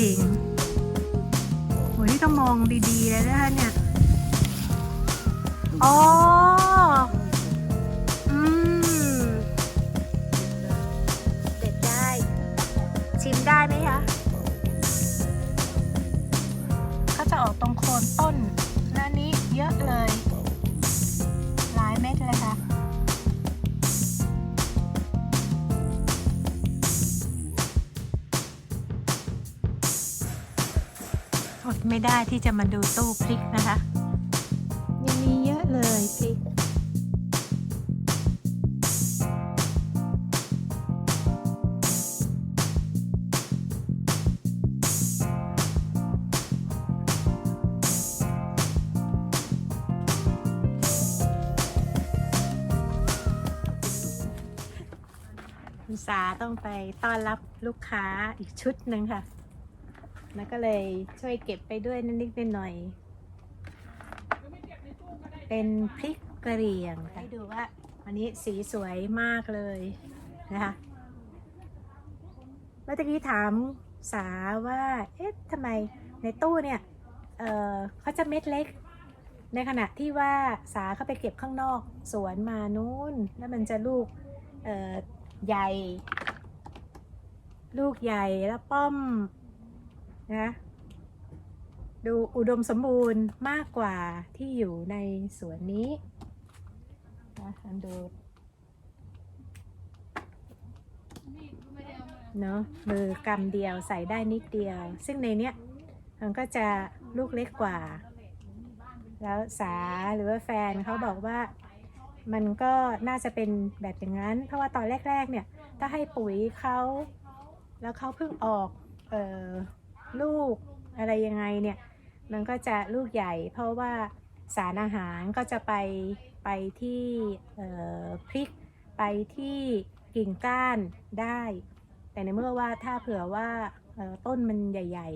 ดิ่งโหนี่ต้องมองดีๆเลยนะคะเนี่ย อ๋อ อืม เด็ดได้ ชิมได้ไหมคะเขาจะออกตรงโคนต้นหน้านี้เยอะเลย อดไม่ได้ที่จะมาดูตู้พริกนะคะ ยังมีเยอะเลยพริกคุณสาต้องไปต้อนรับลูกค้าอีกชุดหนึ่งค่ะ แล้วก็เลยช่วยเก็บไปด้วยนิดๆหน่อยๆเป็นพริกกระเหรี่ยงค่ะให้ดูว่าวันนี้สีสวยมากเลยนะคะเมื่อกี้ถามสาว่า เอ๊ะทำไมในตู้เนี่ยเออเขาจะเม็ดเล็ก ในขณะที่ว่าสาเข้าไปเก็บข้างนอกสวนมานู้น แล้วมันจะลูกเออใหญ่ ลูกใหญ่แล้วป้อม นะดูอุดมสมบูรณ์มากกว่าที่อยู่ในสวนนี้นะลองดูเนาะมือกำเดียวใส่ได้นิดเดียว ซึ่งในเนี้ยมันก็จะลูกเล็กกว่า แล้วสาหรือว่าแฟนเขาบอกว่ามันก็น่าจะเป็นแบบอย่างนั้น เพราะว่าตอนแรก ๆ เนี่ยถ้าให้ปุ๋ยเขาแล้วเขาเพิ่งออก เออ ลูกอะไรยังไงเนี่ยมันก็จะลูกใหญ่ เพราะว่าสารอาหารก็จะไปไปที่พริกไปที่กิ่งก้านได้ แต่ในเมื่อว่าถ้าเผื่อว่าต้นมันใหญ่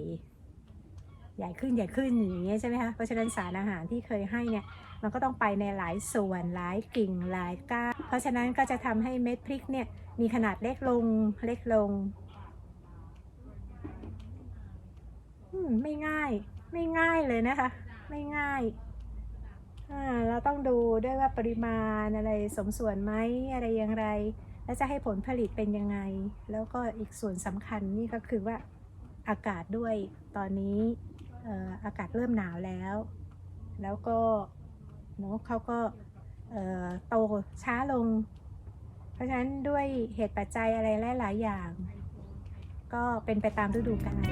ๆ ใหญ่ขึ้นใหญ่ขึ้นอย่างเงี้ยใช่ไหมคะเพราะฉะนั้นสารอาหารที่เคยให้เนี่ยมันก็ต้องไปในหลายส่วนหลายกิ่งหลายก้านเพราะฉะนั้นก็จะทำให้เม็ดพริกเนี่ยมีขนาดเล็กลงเล็กลง อืม ไม่ง่าย ไม่ง่ายเลยนะคะ ไม่ง่ายอ่าเราต้องดูด้วยว่าปริมาณอะไรสมส่วนไหมอะไรอย่างไร แล้วจะให้ผลผลิตเป็นยังไง แล้วก็อีกส่วนสำคัญนี่ก็คือว่าอากาศด้วยตอนนี้ออากาศเริ่มหนาวแล้ว แล้วก็เนาะเขาก็เอ่อโตช้าลง เพราะฉะนั้นด้วยเหตุปัจจัยอะไรหลาย ๆ อย่าง ก็เป็นไปตามฤดูกาล